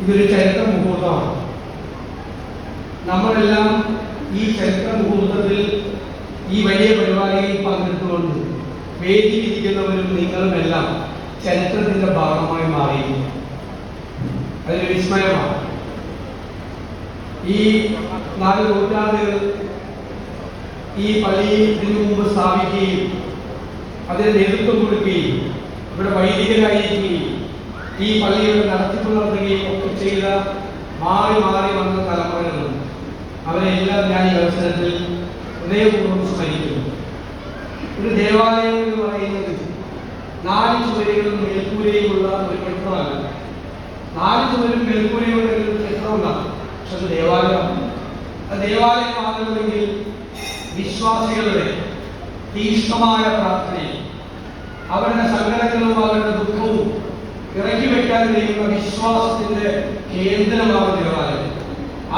ഇതൊരു ചരിത്ര മുഹൂർത്തമാണ് നമ്മളെല്ലാം ഈ ചരിത്ര മുഹൂർത്തത്തിൽ ഈ വലിയ പരിപാടിയിൽ പങ്കെടുത്തുകൊണ്ട് വേദിയിരിക്കുന്നവരും നിങ്ങളും എല്ലാം ചരിത്രത്തിന്റെ ഭാഗമായി മാറി അതൊരു വിസ്മയമാണ്. ഈ നാല് നൂറ്റാണ്ടുകൾ ഈ പള്ളി ഇതിനു മുമ്പ് സ്ഥാപിക്കുകയും അതിന് നേതൃത്വം കൊടുക്കുകയും ഇവിടെ വൈദികരായിരിക്കുകയും ഈ പള്ളിയുടെ നടത്തിപ്പ് നടത്തുകയും ഒക്കെ ചെയ്ത മാറി മാറി വന്ന തലമുറകളുണ്ട് അവരെല്ലാം ഞാൻ ഈ അവസരത്തിൽ ഹൃദയപൂർവം സ്മരിക്കുന്നു. ഒരു ദേവാലയം എന്ന് പറയുന്നത് നാല് ചുവരുകളും മേൽക്കൂരയുമുള്ള ഒരു കെട്ടിടമാണ് നാല് ചുവരും മേൽക്കൂരയുള്ള ഒരു കെട്ടിടമുണ്ടാകും പക്ഷെ അത് ദേവാലയമാണ്. ആ ദേവാലയമാകുന്നുണ്ടെങ്കിൽ വിശ്വാസികളുടെ തീക്ഷ്ണമായ പ്രാർത്ഥനയും അവരുടെ സങ്കടങ്ങളും അവരുടെ ദുഃഖവും ഇറക്കി വെക്കാൻ കഴിയുന്ന വിശ്വാസത്തിന്റെ കേന്ദ്രമാണ് ദേവാലയം.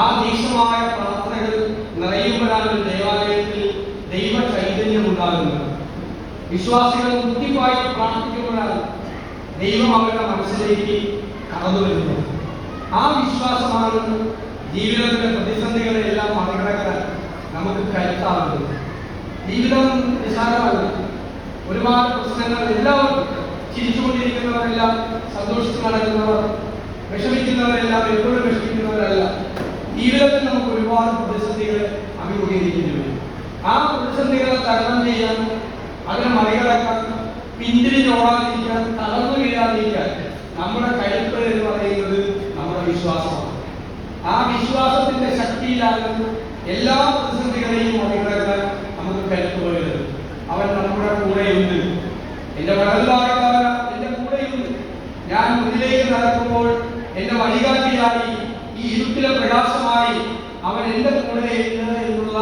ആ ദീക്ഷമായ പ്രാർത്ഥനകൾ നിറയുമ്പോഴാണ് ഒരു ദേവാലയത്തിൽ ദൈവ ചൈതന്യം ഉണ്ടാകുന്നത്. വിശ്വാസികൾ ബുദ്ധിമായി പ്രാർത്ഥിക്കുമ്പോഴാണ് ദൈവം അവരുടെ മനസ്സിലേക്ക് കടന്നു വരുന്നത്. ആ വിശ്വാസമാണ് ജീവിതത്തിലെ പ്രതിസന്ധികളെ എല്ലാം മറികടക്കാൻ നമുക്ക് കരുത്താകുന്നത് ജീവിതം നിസ്സാരമല്ല. ഒരുപാട് പ്രശ്നങ്ങൾ എല്ലാവർക്കും ചിരിച്ചുകൊണ്ടിരിക്കുന്നവരെല്ലാം സന്തോഷിച്ച് നടക്കുന്നവർ വിഷമിക്കുന്നവരെല്ലാം എപ്പോഴും വിഷമിക്കുന്നവരല്ല. ജീവിതത്തിൽ നമുക്ക് ഒരുപാട് പ്രതിസന്ധികൾ അഭിമുഖീകരിക്കേണ്ടി വരും. ആ പ്രതിസന്ധികളെ തരണം ചെയ്യാൻ അതിനെ മറികടക്കാൻ പിന്തിരിഞ്ഞോടാതിരിക്കാൻ തളർന്നു വീഴാതിരിക്കാൻ നമ്മുടെ കരുത്ത് എന്ന് പറയുന്നത് നമ്മുടെ വിശ്വാസമാണ്. ആ വിശ്വാസത്തിന്റെ ശക്തിയിലാണ് എല്ലാ പ്രതിസന്ധികളെയും മറികടക്കാൻ നമുക്ക് കരുത്ത് വരുന്നത് അവൻ നമ്മുടെ കൂടെയുണ്ട്. എന്റെ വളരെ മുന്നിലേക്ക് നടക്കുമ്പോൾ എന്റെ വഴികാട്ടിയായി ഈ ഇരുട്ടിലെ പ്രകാശമായി അവൻ എന്റെ കൂടെ എന്നുള്ള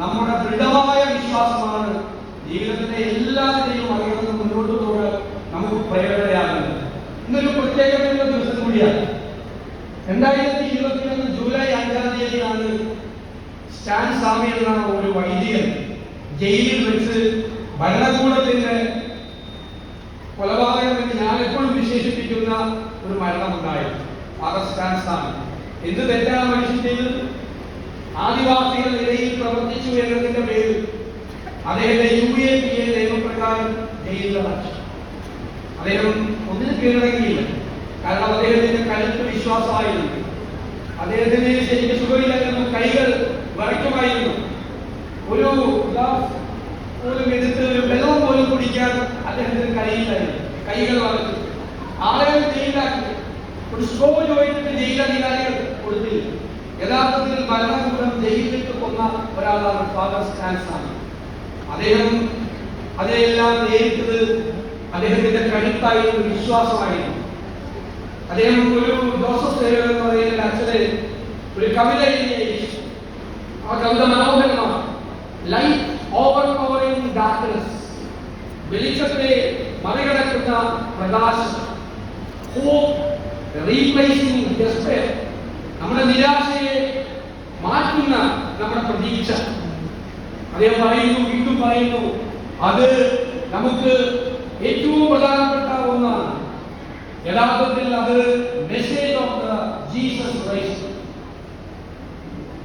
നമ്മുടെ ദൃഢമായ വിശ്വാസമാണ് ജീവിതത്തിന്റെ എല്ലാത്തിനെയും മറികടന്ന് മുന്നോട്ട് പോകാൻ നമുക്ക് പ്രേരണയാകുന്നത്. ഇന്നൊരു പ്രത്യേകതയുള്ള ദിവസം കൂടിയാണ്. രണ്ടായിരത്തി ഇരുപത്തിയൊന്ന് ജൂലൈ അഞ്ചാം തീയതിയാണ് സ്റ്റാൻ സ്വാമി എന്ന ഒരു വൈദികൻ ജയിലിൽ വെച്ച് ഭരണകൂടത്തിന്റെ കൊലപാതകം എപ്പോഴും വിശേഷിപ്പിക്കുന്ന ഒരു മരണമുണ്ടായി. സ്വാമി എന്ത് തെറ്റാണ് മനുഷ്യൻ ചെയ്തത്? ആദിവാസികൾ നിലയിൽ പ്രവർത്തിച്ചു എന്നതിന്റെ പേരിൽ അദ്ദേഹത്തെ യു എ പി എ നിയമപ്രകാരം അദ്ദേഹം ഒന്നിനും കീഴടങ്ങിയില്ല. കാരണം അദ്ദേഹത്തിന്റെ കരുത്ത് വിശ്വാസമായിരുന്നു. അദ്ദേഹത്തിന് ശരിക്ക് സുഖമില്ലായിരുന്നു കൈകൾ വരയ്ക്കുമായിരുന്നു ഒരു ഗ്ലാസ് പോലും എടുത്ത് ഒരു വെള്ളം പോലും കുടിക്കാൻ അദ്ദേഹത്തിന് കഴിയില്ലായിരുന്നു. കൈകൾ വരച്ചു ആളുകൾ ജയിലാക്കി ഒരു സ്ട്രോ ജോയിന്റ് ജയിലധികാരികൾ കൊടുത്തില്ല. യഥാർത്ഥത്തിൽ മരണകൂടം ജയിലിട്ട് കൊന്ന ഒരാളാണ് ഫാദർ സ്റ്റാൻസാണ് അദ്ദേഹം അതെല്ലാം നേരിട്ടത് അദ്ദേഹത്തിന്റെ കഴുത്തായിരുന്നു വിശ്വാസമായിരുന്നു. അദ്ദേഹം ഒരു ജോസഫ് സേവകൻ എന്ന് പറയുന്ന അച്ഛനെ ഒരു കവിത ആ കവിത മനോഹരമാണ്. ലൈഫ് ഓവർ പവറിംഗ് ഡാർക്ക്നെസ് വെളിച്ചത്തെ മറികടക്കുന്ന പ്രകാശം റീപ്ലേസിംഗ് ഡെസ്പെയർ നമ്മുടെ നിരാശയെ മാറ്റുന്ന നമ്മുടെ പ്രതീക്ഷ. അദ്ദേഹം പറയുന്നു വീണ്ടും പറയുന്നു അത് നമുക്ക് ഏറ്റവും പ്രധാനപ്പെട്ട ഒന്നാണ് യഥാർത്ഥത്തിൽ അത് message of the Jesus Christ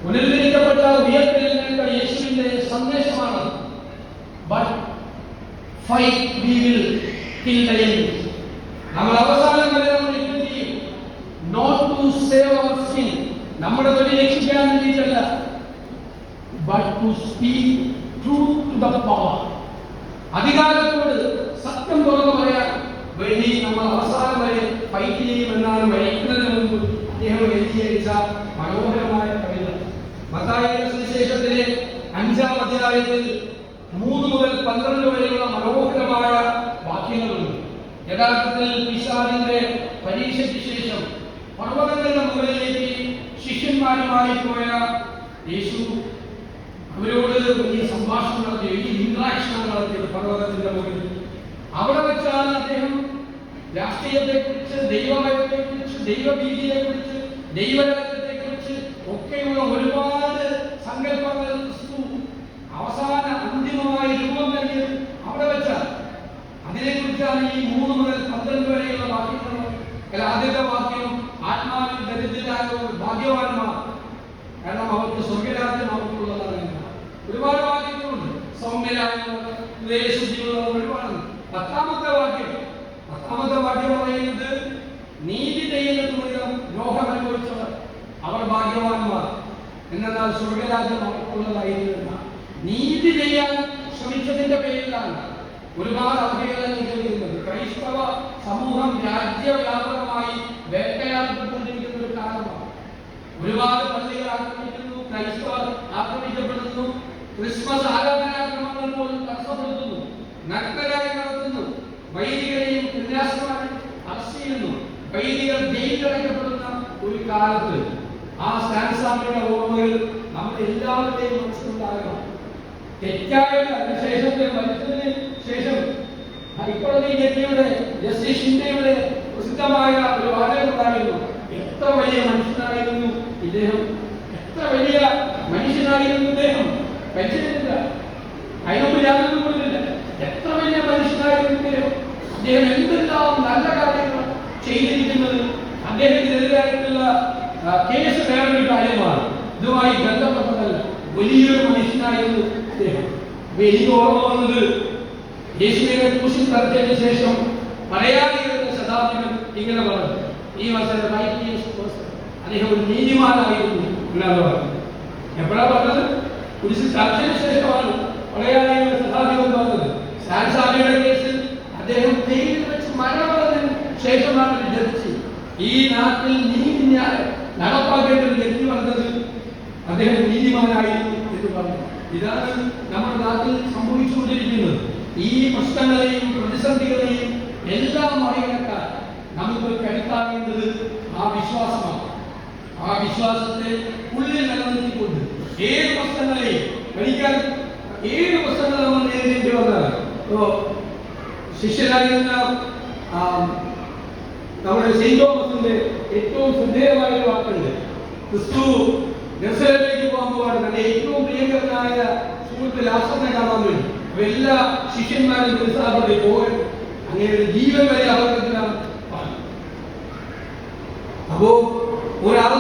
പുനരുദ്ധരിക്കപ്പെട്ട ഉയർത്തെഴുന്നേറ്റ യേശുവിന്റെ സന്ദേശമാണ് but fight we will the നമ്മൾ അവസാനം വരെ നമ്മൾ യുദ്ധം ചെയ്യും not to save our skin നമ്മുടെ തൊഴിൽ രക്ഷിക്കാൻ വേണ്ടിയിട്ടല്ല but to speak truth to the power അധികാരത്തോട് സത്യം തുറന്നു പറയാൻ വേണ്ടി നമ്മൾ അവസാനം വരെ ഫൈറ്റ് ചെയ്യുമെന്നാണ് മരിക്കുന്നതിന് മുമ്പ് അദ്ദേഹം എഴുതിയച്ച മനോഹരമായ കവിത. മത്തായിയുടെ സുവിശേഷത്തിലെ അഞ്ചാം അധ്യായത്തിൽ മൂന്ന് മുതൽ പന്ത്രണ്ട് വരെയുള്ള മനോഹരമായ വാക്യങ്ങളുണ്ട്. യഥാർത്ഥത്തിൽ പിശാദിന്റെ പരീക്ഷയ്ക്ക് ശേഷം പർവതങ്ങളുടെ മുകളിലേക്ക് ശിഷ്യന്മാരുമായി പോയ യേശു അവരോട് വലിയ സംഭാഷണം നടത്തി വലിയ ഇന്ററാക്ഷൻ നടത്തിയത് പർവതത്തിന്റെ മുകളിൽ. അവിടെ വെച്ചാണ് അദ്ദേഹം രാഷ്ട്രീയത്തെ കുറിച്ച് ദൈവമയത്തെ കുറിച്ച് ദൈവഭീതിയെ കുറിച്ച് ദൈവരാജ്യത്തെ കുറിച്ച് ഒക്കെയുള്ള ഒരുപാട് സങ്കല്പങ്ങൾ അവസാന അന്തിമമായി രൂപം നൽകിയത് അവിടെ വെച്ചാണ്. അതിനെക്കുറിച്ചാണ് ഈ മൂന്ന് മുതൽ പന്ത്രണ്ട് വരെയുള്ള വാക്യങ്ങളും ആദ്യത്തെ വാക്യം ആത്മാവിൽ ദരിദ്രരായ ഭാഗ്യവാന്മാർ. കാരണം അവർക്ക് സ്വർഗരാജ്യം അവർക്കുള്ളതാണ് ഒരുപാട് വാക്യങ്ങളുണ്ട്. ദേശുദ്ധിയുള്ളവർ ഒരുപാടുണ്ട്. പത്താമത്തെ വാക്യം പത്താമത്തെ വാക്യം പറയുന്നത് നീതി ചെയ്യുന്നത് മൂലം രോഗം അനുഭവിച്ചവർ അവർ ഭാഗ്യവാന്മാർ. എന്നാൽ സ്വർഗരാജ്യം അവർക്കുള്ളതായിരുന്നില്ല നീതി ചെയ്യാൻ ശ്രമിച്ചതിന്റെ പേരിലാണ് ഒരുപാട് അവഹേളനങ്ങൾ ചെയ്യുന്നത് ക്രൈസ്തവ സമൂഹം രാജ്യവ്യാപകമായി വേട്ടയാടപ്പെട്ടുകൊണ്ടിരിക്കുന്ന ഒരു കാലമാണ്. ഒരുപാട് പള്ളികൾ ആക്രമിക്കുന്നു ക്രൈസ്തവർ ആക്രമിക്കപ്പെടുന്നു ക്രിസ്മസ് ആരാധനാക്രമങ്ങൾ പോലും തടസ്സപ്പെടുത്തുന്നു നഗ്നരായി നടത്തുന്നു വൈദികരെയും കന്യാസ്മാരെയും അറസ്റ്റ് ചെയ്യുന്നു. വൈദികർ ജയിലടയ്ക്കപ്പെടുന്ന ഒരു കാലത്ത് ആ സ്റ്റാൻസാമിയുടെ ഓർമ്മകൾ നമ്മൾ എല്ലാവരുടെയും മനസ്സിലുണ്ടാകണം. തെറ്റായ അനുശേഷത്തെ മരിച്ചതിന് ശേഷം ഹൈക്കോടതി ജഡ്ജിയുടെ ജസ്റ്റിസ് ഷിൻഡയുടെ പ്രസിദ്ധമായ ഒരു വാചകം ഉണ്ടായിരുന്നു എത്ര വലിയ മനുഷ്യനായിരുന്നു ഇദ്ദേഹം എത്ര വലിയ മനുഷ്യനായിരുന്നു ഇദ്ദേഹം പരിചയമില്ല അതിനൊന്നും യാതൊന്നും കൊണ്ടില്ല എത്ര വലിയ മനുഷ്യനായിരുന്നു ഇദ്ദേഹം അദ്ദേഹം എന്തെല്ലാം നല്ല കാര്യങ്ങൾ ചെയ്തിരിക്കുന്നത് അദ്ദേഹത്തിനെതിരായിട്ടുള്ള ആ, കേസ് വേറൊരു കാര്യമാണ് ഇതുമായി ബന്ധപ്പെട്ടതല്ല വലിയൊരു മനുഷ്യനായിരുന്നു ഇദ്ദേഹം അപ്പൊ എനിക്ക് ഓർമ്മ വന്നത് യേശുവിനെ ക്രൂശിൽ തറച്ചതിന് ശേഷം പറയാതിരുന്ന ശതാബ്ദികൾ ഇങ്ങനെ പറഞ്ഞു. ഈ വർഷം അദ്ദേഹം ഒരു നീതിമാനായിരുന്നു എന്നാണ് പറഞ്ഞത്. എപ്പോഴാ പറഞ്ഞത്? കുരിശിൽ തറച്ചതിന് ശേഷമാണ് പറയാതിരുന്ന ശതാബ്ദികൾ പറഞ്ഞത്. സാൻസാമിയുടെ കേസിൽ അദ്ദേഹം ജയിലിൽ വെച്ച് മരണപ്പെട്ടതിന് ശേഷമാണ് ജഡ്ജി ഈ നാട്ടിൽ നീതി ഞാൻ നടപ്പാക്കേണ്ട ഒരു ജഡ്ജി വന്നത് അദ്ദേഹം നീതിമാനായിരുന്നു എന്ന് പറഞ്ഞു. ഇതാണ് നമ്മുടെ നാട്ടിൽ സംഭവിച്ചുകൊണ്ടിരിക്കുന്നത്. ഈ പ്രശ്നങ്ങളെയും പ്രതിസന്ധികളെയും എല്ലാം മറികടക്കാൻ നമുക്ക് കരുത്താകേണ്ടത് ആ വിശ്വാസമാണ്. ആ വിശ്വാസത്തെ ഉള്ളിൽ നിലനിർത്തിക്കൊണ്ട് ഏത് പ്രശ്നങ്ങളെയും കഴിക്കാൻ ഏത് പ്രശ്നങ്ങൾ നമ്മൾ നേരിടേണ്ടി വന്നാൽ ശിഷ്യരായിരുന്ന നമ്മുടെ സെയിന്റ് ഏറ്റവും ശ്രദ്ധേയമായ വാക്കുണ്ട്. ക്രിസ്തു ജെറുസലേമിലേക്ക് പോകുമ്പോൾ തന്റെ ഏറ്റവും പ്രിയങ്കരനായ സുഹൃത്ത് ലാസറിനെ കാണാൻ വേണ്ടി. എല്ലാ ശിഷ്യന്മാരും ജെറുസലേമിലേക്ക് പോകൻ അങ്ങനെ ഒരു ജീവൻ വരെ അപകടത്തിലാണ് അപ്പോ ഒരാൾ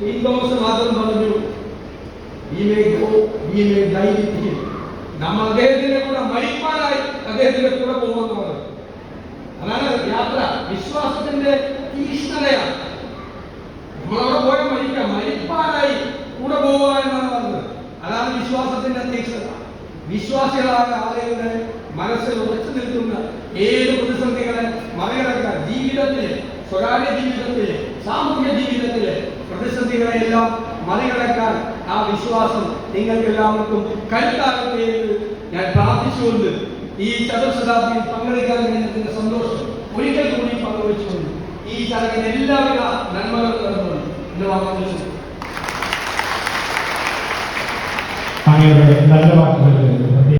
സെയിന്റ് മാത്രം പറഞ്ഞു. നമ്മൾ അദ്ദേഹത്തിന്റെ കൂടെ മരിപ്പാനായി അദ്ദേഹത്തിന്റെ കൂടെ പോകുമെന്ന് പറഞ്ഞു. അതാണ് യാത്ര വിശ്വാസത്തിന്റെ തീഷ്ണതയാണ്. നമ്മളവിടെ പോയ മരിക്കാം മരിപ്പാനായി കൂടെ പോകുക എന്നാണ് പറഞ്ഞത്. അതാണ് വിശ്വാസത്തിന്റെ തീക്ഷണത വിശ്വാസികളായ ആളുകളുടെ മനസ്സിൽ ഉറച്ചു നിൽക്കുന്ന ഏത് പ്രതിസന്ധികളെ മറികടക്കാൻ ജീവിതത്തിലെ സ്വകാര്യ ജീവിതത്തിലെ സാമൂഹ്യ ജീവിതത്തിലെ പ്രതിസന്ധികളെല്ലാം മറികടക്കാൻ ആ വിശ്വാസം നിങ്ങൾക്ക് എല്ലാവർക്കും കരുത്താകട്ടെ എന്ന് ഞാൻ പ്രാർത്ഥിച്ചുകൊണ്ട് ഈ ചതുർശതാബ്ദിയിൽ പങ്കെടുക്കാൻ കഴിഞ്ഞതിന്റെ സന്തോഷം ഒരിക്കൽ കൂടി പങ്കുവച്ചുകൊണ്ട് ഈ ചടങ്ങിന് എല്ലാവിധ നന്മകളും നടന്നുകൊണ്ട് എന്റെ നല്ല വാക്കുകൾ